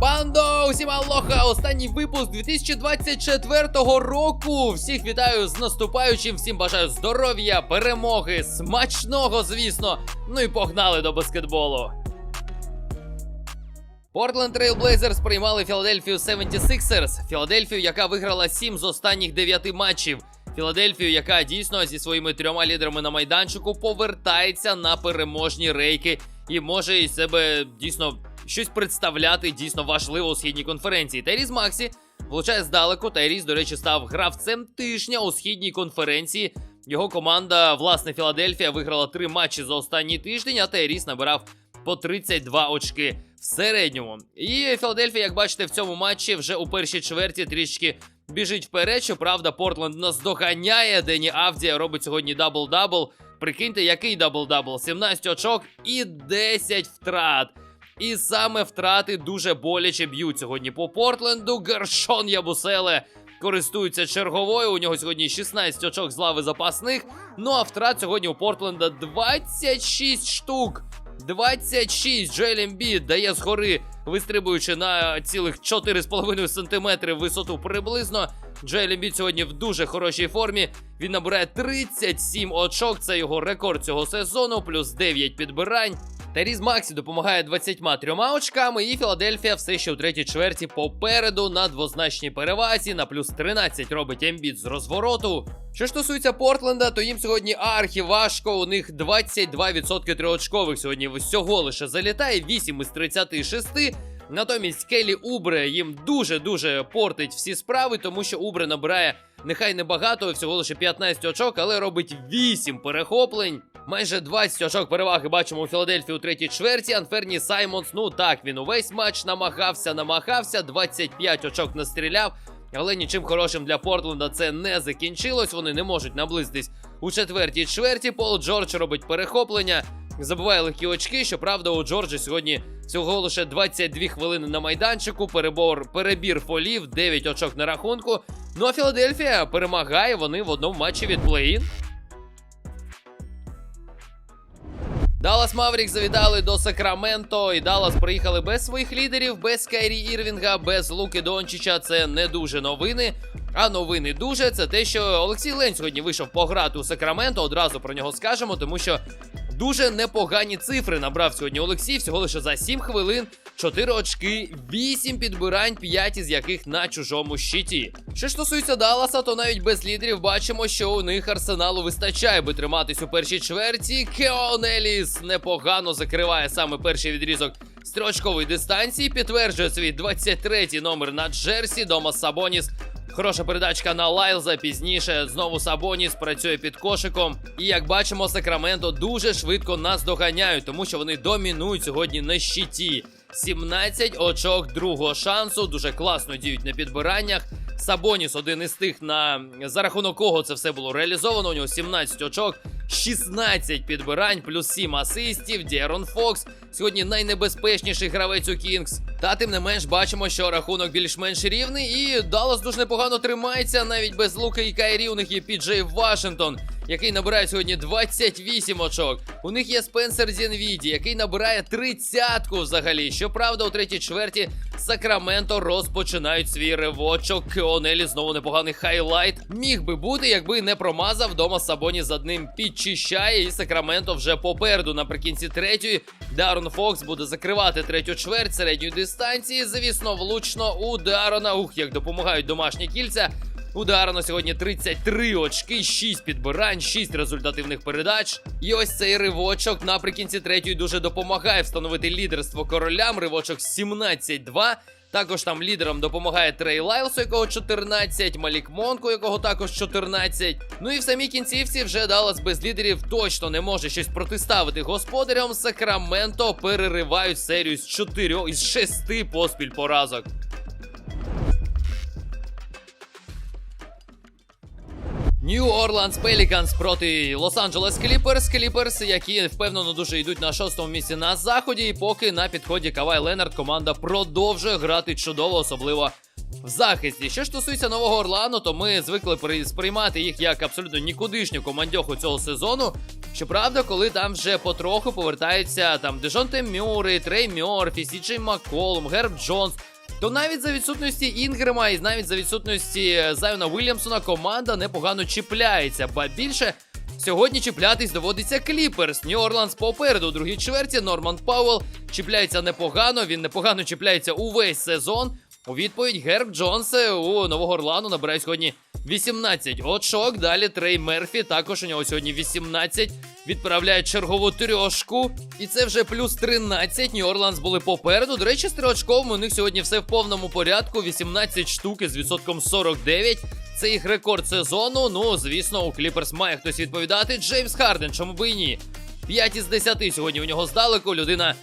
Бандо, усім алоха! Останній випуск 2024 року. Всіх вітаю з наступаючим, всім бажаю здоров'я, перемоги, смачного, звісно. Ну і погнали до баскетболу. Портленд Trail Blazers приймали Філадельфію 76ers. Філадельфію, яка виграла 7 з останніх 9 матчів. Філадельфію, яка дійсно зі своїми трьома лідерами на майданчику повертається на переможні рейки і може із себе дійсно щось представляти дійсно важливо у східній конференції. Тайріс Максі влучає здалеку. Тайріс, до речі, став гравцем тижня у східній конференції. Його команда, власне, Філадельфія, виграла три матчі за останній тиждень, а Тайріс набирав по 32 очки в середньому. І Філадельфія, як бачите, в цьому матчі вже у першій чверті трішки біжить вперед. Щоправда, Портленд нас доганяє. Дені Авдія робить сьогодні дабл-дабл. Прикиньте, який дабл-дабл? 17 очок і 10 втрат. І саме втрати дуже боляче б'ють сьогодні по Портленду. Гершон Ябуселе користується черговою. У нього сьогодні 16 очок з лави запасних. Ну а втрат сьогодні у Портленда 26 штук. 26 Джоель Ембіт дає згори, вистрибуючи на цілих 4,5 см висоту приблизно. Джоель Ембіт сьогодні в дуже хорошій формі. Він набирає 37 очок. Це його рекорд цього сезону, плюс 9 підбирань. Теріз Максі допомагає 23 очками, і Філадельфія все ще у третій чверті попереду на двозначній перевазі. На плюс 13 робить Ембіт з розвороту. Що стосується Портленда, то їм сьогодні архі важко. У них 22% триочкових сьогодні всього лише залітає, 8 із 36. Натомість Келі Убре їм дуже-дуже портить всі справи, тому що Убре набирає нехай небагато, всього лише 15 очок, але робить 8 перехоплень. Майже 20 очок переваги бачимо у Філадельфії у третій чверті. Анферні Саймонс, ну так, він увесь матч намагався, намагався, 25 очок настріляв. Але нічим хорошим для Портленда це не закінчилось. Вони не можуть наблизитись у четвертій чверті. Пол Джордж робить перехоплення, забиває легкі очки. Щоправда, у Джорджа сьогодні всього лише 22 хвилини на майданчику. Перебор, перебір фолів, 9 очок на рахунку. Ну а Філадельфія перемагає вони в одному матчі від плей-ін. Даллас Маврік завітали до Сакраменто, і Даллас приїхали без своїх лідерів, без Кайрі Ірвінга, без Луки Дончича. Це не дуже новини. А новини дуже це те, що Олексій Лень сьогодні вийшов пограти у Сакраменто. Одразу про нього скажемо, тому що дуже непогані цифри набрав сьогодні Олексій. Всього лише за 7 хвилин, 4 очки, 8 підбирань, 5 із яких на чужому щиті. Що стосується Далласа, то навіть без лідерів бачимо, що у них арсеналу вистачає, би триматись у першій чверті. Кеон Еліс непогано закриває саме перший відрізок строчкової дистанції. Підтверджує свій 23-й номер на Джерсі. Дома Сабоніс Хороша передачка на Лайлза. Пізніше знову Сабоніс працює під кошиком. І як бачимо, Сакраменто дуже швидко нас доганяють, тому що вони домінують сьогодні на щиті. 17 очок другого шансу. Дуже класно діють на підбираннях. Сабоніс один із тих, на за рахунок кого це все було реалізовано. У нього 17 очок, 16 підбирань, плюс 7 асистів. Дєрон Фокс сьогодні найнебезпечніший гравець у Кінгс. Та тим не менш бачимо, що рахунок більш-менш рівний, і Даллас дуже непогано тримається. Навіть без Лука і Кайрі у них є Піджей Вашингтон, який набирає сьогодні 28 очок. У них є Спенсер Зінвіді, який набирає тридцятку взагалі. Щоправда, у третій чверті Сакраменто розпочинають свій ривочок. Кеонелі знову непоганий хайлайт. Міг би бути, якби не промазав дома Сабоні за ним підчищає. І Сакраменто вже попереду наприкінці третьої. Дарон Фокс буде закривати третю чверть середньої дистанції. Звісно, влучно у Дарона. Ух, як допомагають домашні кільця. У Дарона сьогодні 33 очки, 6 підбирань, 6 результативних передач. І ось цей ривочок наприкінці третьої дуже допомагає встановити лідерство королям. Ривочок 17-2. Також там лідерам допомагає Трей Лайлс, у якого 14, Малік Монко, у якого також 14. Ну і в самій кінцівці вже Даллас без лідерів точно не може щось протиставити господарям. Сакраменто переривають серію з 4 із 6 поспіль поразок. Нью Орландс Пеліканс проти Лос-Анджелес Кліперс. Кліперс, які впевнено дуже йдуть на шостому місці на заході. І поки на підході Кавай Ленард команда продовжує грати чудово, особливо в захисті. Що ж стосується нового Орлану, то ми звикли при- сприймати їх як абсолютно нікудишню командьоху цього сезону. Щоправда, коли там вже потроху повертаються там Дежонте Мюррей, Трей Мьорфі, Сіджей Макколум, Герб Джонс, то навіть за відсутності Інгрема і навіть за відсутності Зайона Вільямсона команда непогано чіпляється, ба більше. Сьогодні чіплятись доводиться Кліперс. Нью-Орландс попереду у другій чверті. Норман Пауэлл чіпляється непогано. Він непогано чіпляється увесь сезон. У відповідь Герб Джонс у Нового Орлану набирає сьогодні 18 очок. Далі Трей Мерфі. Також у нього сьогодні 18. Відправляє чергову трьошку. І це вже плюс 13. Нью-Орландс були попереду. До речі, з трьошковим у них сьогодні все в повному порядку. 18 штуки з відсотком 49. Це їх рекорд сезону. Ну, звісно, у Кліперс має хтось відповідати. Джеймс Харден, чому би і ні? 5 із 10 сьогодні у нього здалеку. Людина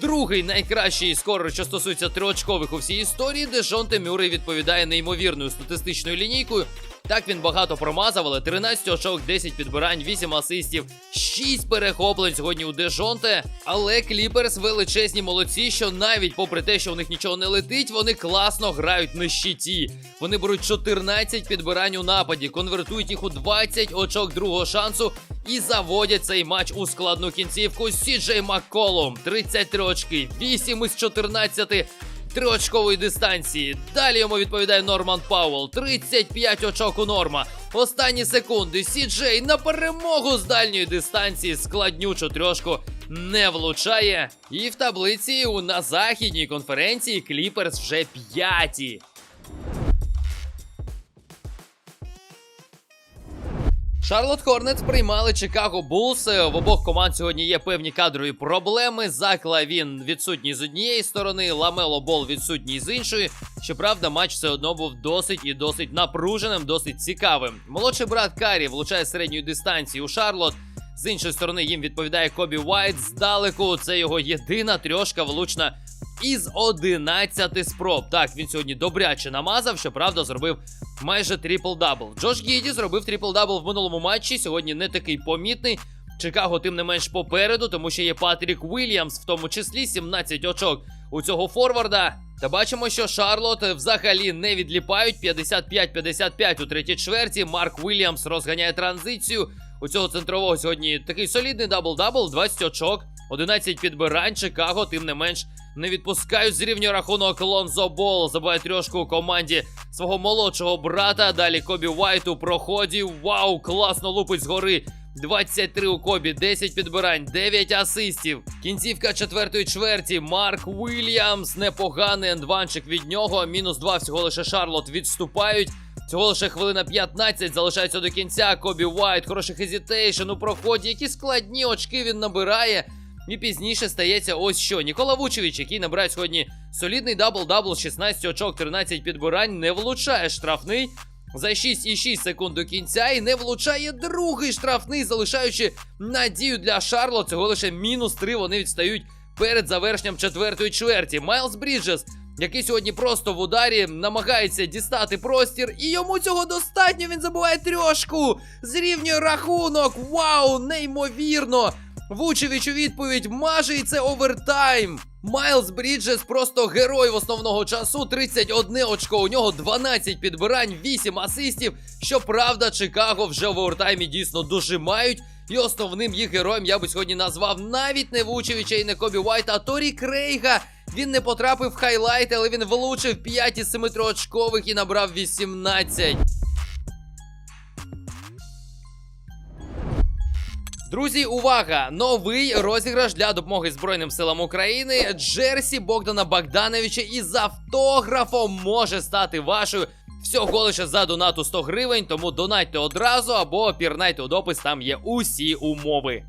другий найкращий скорер, що стосується триочкових у всій історії, де Жонте Мюррей відповідає неймовірною статистичною лінійкою. Так він багато промазав, але 13 очок, 10 підбирань, 8 асистів, 6 перехоплень сьогодні у Дежонте. Але Кліперс величезні молодці, що навіть попри те, що у них нічого не летить, вони класно грають на щиті. Вони беруть 14 підбирань у нападі, конвертують їх у 20 очок другого шансу і заводять цей матч у складну кінцівку. Сіджей Макколум, 33 очки, 8 із 14 триочкової дистанції. Далі йому відповідає Норман Пауэлл. 35 очок у норма. Останні секунди. Сіджей на перемогу з дальньої дистанції складнючу трьошку не влучає. І в таблиці у на західній конференції Кліперс вже п'яті. Шарлот Хорнетс приймали Чикаго Булс. В обох команд сьогодні є певні кадрові проблеми. Закла він відсутній з однієї сторони, Ламело Бол відсутній з іншої. Щоправда, матч все одно був досить і досить напруженим, досить цікавим. Молодший брат Карі влучає середньої дистанції у Шарлот. З іншої сторони їм відповідає Кобі Уайт здалеку. Це його єдина трьошка влучна із 11 спроб. Так, він сьогодні добряче намазав, щоправда, зробив майже трипл-дабл. Джош Гіді зробив трипл-дабл в минулому матчі. Сьогодні не такий помітний. Чикаго, тим не менш попереду, тому що є Патрік Уільямс, в тому числі 17 очок у цього форварда. Та бачимо, що Шарлот взагалі не відліпають 55-55 у третій чверті. Марк Уільямс розганяє транзицію. У цього центрового сьогодні такий солідний дабл-дабл, 20 очок, 11 підбирань. Чикаго, тим не менш, не відпускають з рівня рахунок Лонзо Бол. Забиває трьошку у команді свого молодшого брата. Далі Кобі Уайт у проході. Вау, класно лупить згори. 23 у Кобі, 10 підбирань, 9 асистів. Кінцівка четвертої чверті. Марк Уільямс. Непоганий ендванчик від нього. Мінус 2 всього лише Шарлот відступають. Всього лише хвилина 15 залишається до кінця. Кобі Уайт, хороший хезітейшн у проході. Які складні очки він набирає. І пізніше стається ось що. Нікола Вучевич, який набирає сьогодні солідний дабл-дабл, 16 очок, 13 підбирань, не влучає штрафний за 6,6 секунд до кінця і не влучає другий штрафний, залишаючи надію для Шарлот. Цього лише мінус 3 вони відстають перед завершенням четвертої чверті. Майлз Бріджес, який сьогодні просто в ударі намагається дістати простір, і йому цього достатньо. Він забуває трьошку. Зрівнює рахунок. Вау, неймовірно! Вучевич у відповідь маже і це овертайм. Майлз Бріджес просто герой в основного часу. 31 очко. У нього 12 підбирань, 8 асистів. Щоправда, Чикаго вже в овертаймі дійсно дожимають. І основним їх героєм я би сьогодні назвав навіть не Вучевича і не Кобі Уайта, а Торі Крейга. Він не потрапив в хайлайти, але він влучив 5 із 7 триочкових і набрав 18. Друзі, увага! Новий розіграш для допомоги Збройним силам України. Джерсі Богдана Богдановича із автографом може стати вашою. Всього лише за донату 100 гривень, тому донатьте одразу або пірнайте у допис, там є усі умови.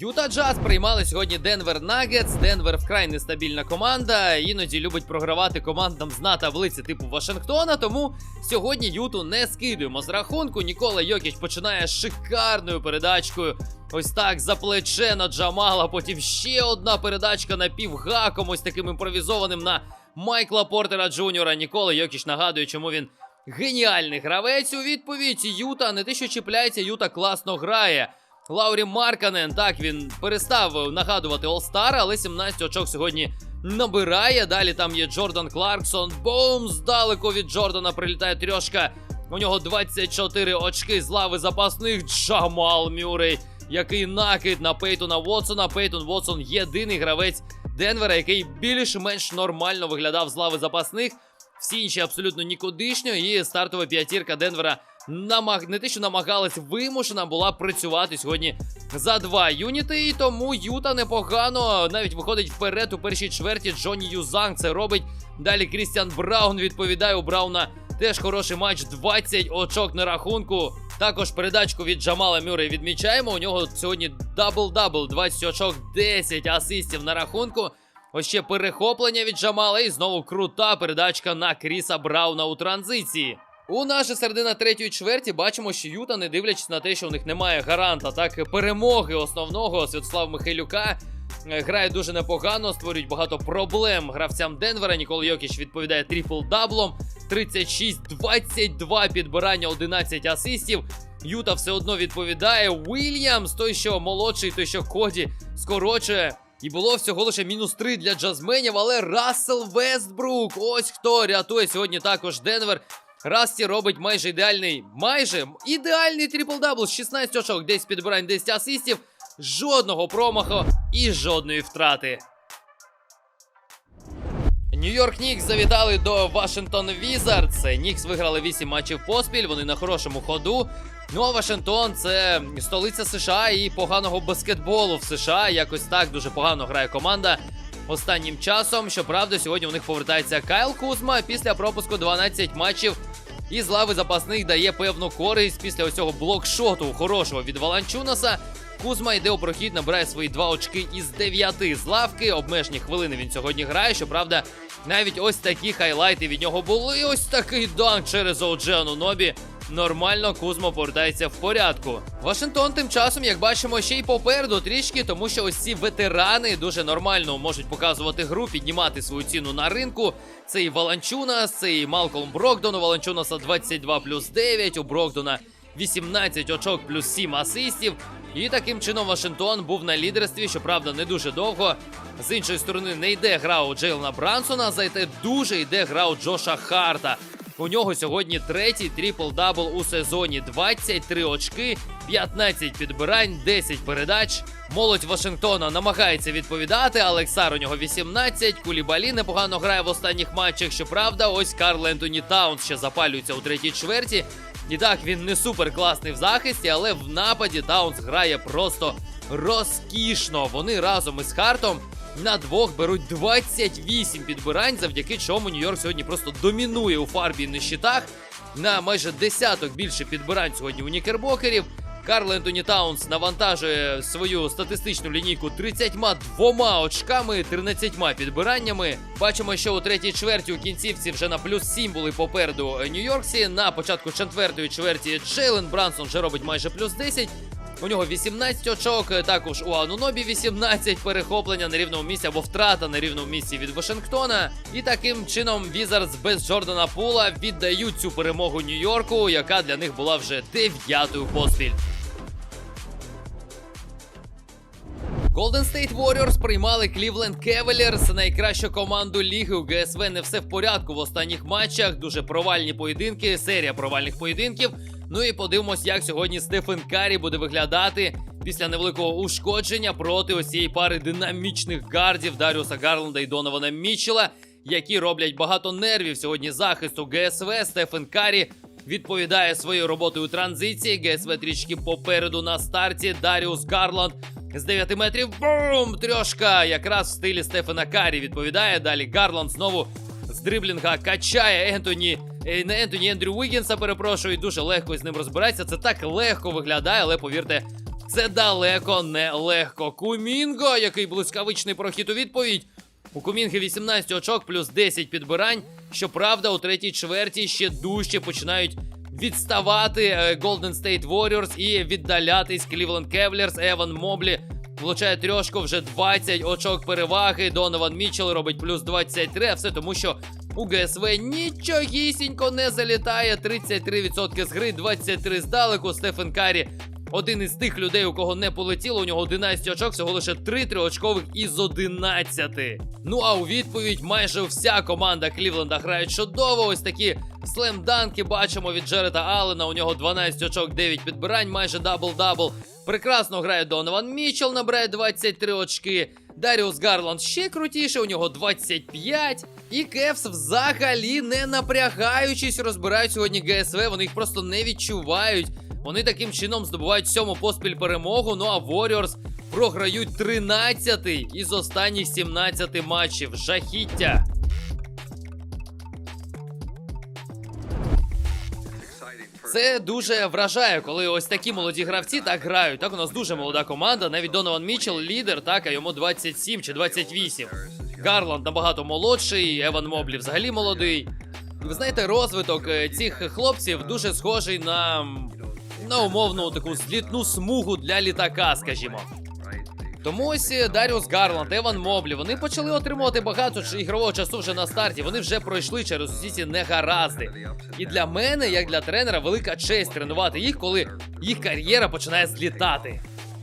Юта Джаз приймали сьогодні Денвер Нагетс. Денвер вкрай нестабільна команда. Іноді любить програвати командам з на таблиці типу Вашингтона. Тому сьогодні Юту не скидуємо з рахунку. Нікола Йокіч починає шикарною передачкою. Ось так за плече на Джамала. Потім ще одна передачка на півгаком, ось таким імпровізованим на Майкла Портера Джуніора. Нікола Йокіч нагадує, чому він геніальний гравець. У відповідь Юта не те, що чіпляється, Юта класно грає. Лаурі Марканен, так він перестав нагадувати All-Star, але 17 очок сьогодні набирає. Далі там є Джордан Кларксон. Бум! Здалеку від Джордана прилітає трьошка. У нього 24 очки з лави запасних. Джамал Мюррей. Який накид на Пейтона Вотсона. Пейтон Вотсон єдиний гравець Денвера, який більш-менш нормально виглядав з лави запасних. Всі інші абсолютно нікудишньо. І стартова п'ятірка Денвера намаг... не те, що намагалась вимушена була працювати сьогодні за два юніти. І тому Юта непогано навіть виходить вперед у першій чверті. Джонні Юзанг це робить. Далі Крістіан Браун відповідає у Брауна. Теж хороший матч, 20 очок на рахунку. Також передачку від Джамала Мюррей відмічаємо. У нього сьогодні дабл-дабл, 20 очок, 10 асистів на рахунку. Ось ще перехоплення від Джамала і знову крута передачка на Кріса Брауна у транзиції. У нас же середина третьої чверті бачимо, що Юта, не дивлячись на те, що у них немає гаранта, так перемоги основного Святослава Михайлюка. е, Грає дуже непогано, створюють багато проблем гравцям Денвера. Нікола Йокіч відповідає трипл-даблом. 36-22 підбирання, 11 асистів. Юта все одно відповідає. Уільямс, той, що молодший, той, що Коді скорочує. І було всього лише мінус 3 для джазменів, але Рассел Вестбрук. Ось хто рятує сьогодні також Денвер. Расті робить майже ідеальний, майже ідеальний трипл-дабл з 16 очок, 10 підбирань, 10 асистів, жодного промаху і жодної втрати. Нью-Йорк Нікс завітали до Вашингтон Візардс. Нікс виграли 8 матчів поспіль, вони на хорошому ходу. Ну а Вашингтон це столиця США і поганого баскетболу в США. Якось так дуже погано грає команда останнім часом. Щоправда, сьогодні у них повертається Кайл Кузма після пропуску 12 матчів. І з лави запасних дає певну користь після ось цього блокшоту хорошого від Валанчунаса. Кузма йде у прохід, набирає свої два очки із дев'яти з лавки. Обмежені хвилини він сьогодні грає. Щоправда, навіть ось такі хайлайти від нього були. Ось такий данк через Оуджену Нобі. Нормально, Кузма повертається в порядку. Вашингтон тим часом, як бачимо, ще й попереду трішки, тому що ось ці ветерани дуже нормально можуть показувати гру, піднімати свою ціну на ринку. Це і Валанчунас, це і Малколм Брокдон. У Валанчунаса 22 плюс 9, у Брокдона 18 очок плюс 7 асистів. І таким чином Вашингтон був на лідерстві, щоправда, не дуже довго. З іншої сторони, не йде гра у Джейлена Брансона, зате дуже йде гра у Джоша Харта. У нього сьогодні третій трипл-дабл у сезоні. 23 очки, 15 підбирань, 10 передач. Молодь Вашингтона намагається відповідати. Алексар у нього 18. Кулібалі непогано грає в останніх матчах. Щоправда, ось Карл Ентоні Таунс ще запалюється у третій чверті. І так, він не супер класний в захисті, але в нападі Таунс грає просто розкішно. Вони разом із Хартом на двох беруть 28 підбирань, завдяки чому Нью-Йорк сьогодні просто домінує у фарбі на щитах. На майже десяток більше підбирань сьогодні у нікербокерів. Карл Ентоні Таунс навантажує свою статистичну лінійку 32 очками, 13 підбираннями. Бачимо, що у третій чверті у кінцівці вже на плюс 7 були попереду Нью-Йорксі. На початку четвертої чверті Джейлен Брансон вже робить майже плюс 10. У нього 18 очок, також у Анунобі 18 перехоплення на рівному місці або втрата на рівному місці від Вашингтона. І таким чином Візардс без Джордана Пула віддають цю перемогу Нью-Йорку, яка для них була вже дев'ятою поспіль. Golden State Warriors приймали Cleveland Cavaliers, найкращу команду ліги у ГСВ. Не все в порядку в останніх матчах. Дуже провальні поєдинки, серія провальних поєдинків. Ну і подивимось, як сьогодні Стефен Карі буде виглядати після невеликого ушкодження проти ось цієї пари динамічних гардів Даріуса Гарланда і Донована Мітчела, які роблять багато нервів сьогодні захисту ГСВ. Стефен Карі відповідає своєю роботою у транзиції. ГСВ трішки попереду на старті. Даріус Гарланд з 9 метрів. Бум! Трьошка! Якраз в стилі Стефана Карі відповідає. Далі Гарланд знову з дриблінга качає Ентоні. Е, Не Ентоні Ендрю Уігінса, перепрошую, дуже легко з ним розбирається. Це так легко виглядає, але повірте, це далеко не легко. Кумінго, який блискавичний прохід у відповідь. У Кумінги 18 очок плюс 10 підбирань. Щоправда, у третій чверті ще дужче починають відставати е, Golden State Warriors і віддалятись Cleveland Cavaliers. Еван Моблі влучає трьошку вже 20 очок переваги. Донован Мітчелл робить плюс 23, а все тому, що у ГСВ нічогісінько не залітає. 33% з гри, 23 здалеку. Стефен Карі один із тих людей, у кого не полетіло, у нього 11 очок, всього лише 3 триочкових із 11. Ну а у відповідь майже вся команда Клівленда грає чудово. Ось такі слемданки бачимо від Джерета Аллена. У нього 12 очок, 9 підбирань, майже дабл-дабл. Прекрасно грає Донован Мічел, набирає 23 очки. Даріус Гарланд ще крутіше, у нього 25. І Кевс взагалі не напрягаючись, розбирають сьогодні ГСВ. Вони їх просто не відчувають. Вони таким чином здобувають сьому поспіль перемогу. Ну а Warriors програють 13 із останніх 17 матчів. Жахіття. Це дуже вражає, коли ось такі молоді гравці так грають. Так у нас дуже молода команда. Навіть Донован Мічел лідер, так, а йому 27 чи 28. Гарланд набагато молодший, Еван Моблі взагалі молодий. Ви знаєте, розвиток е, цих хлопців дуже схожий на, на умовну таку злітну смугу для літака, скажімо. Тому ось е, Даріус Гарланд, Еван Моблі, вони почали отримувати багато ігрового часу вже на старті. Вони вже пройшли через усі ці негаразди. І для мене, як для тренера, велика честь тренувати їх, коли їх кар'єра починає злітати.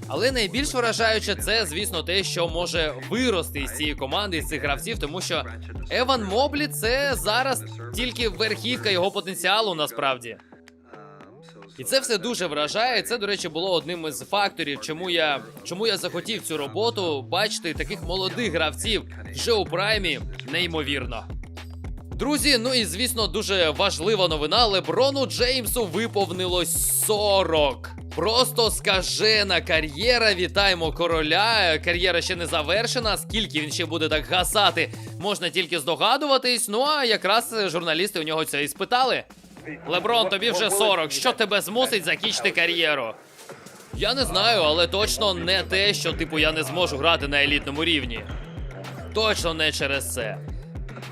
Але найбільш вражаюче це, звісно, те, що може вирости із цієї команди, із цих гравців, тому що Еван Моблі це зараз тільки верхівка його потенціалу насправді. І це все дуже вражає. Це, до речі, було одним із факторів, чому я чому я захотів цю роботу бачити таких молодих гравців вже у праймі неймовірно. Друзі, ну і звісно, дуже важлива новина. Леброну Джеймсу виповнилось 40. Просто скажена кар'єра. Вітаємо короля. Кар'єра ще не завершена. Скільки він ще буде так гасати, можна тільки здогадуватись. Ну а якраз журналісти у нього це і спитали. Леброн, тобі вже 40. Що тебе змусить закінчити кар'єру? Я не знаю, але точно не те, що типу я не зможу грати на елітному рівні. Точно не через це.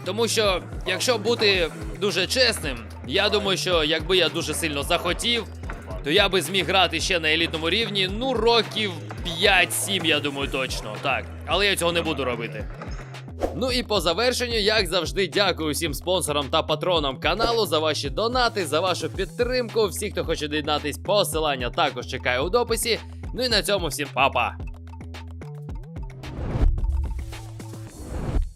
Тому що, якщо бути дуже чесним, я думаю, що якби я дуже сильно захотів, то я би зміг грати ще на елітному рівні, ну, років 5-7, я думаю, точно. Так. Але я цього не буду робити. Ну і по завершенню, як завжди, дякую всім спонсорам та патронам каналу за ваші донати, за вашу підтримку. Всі, хто хоче доєднатись, посилання також чекаю у дописі. Ну і на цьому всім па-па!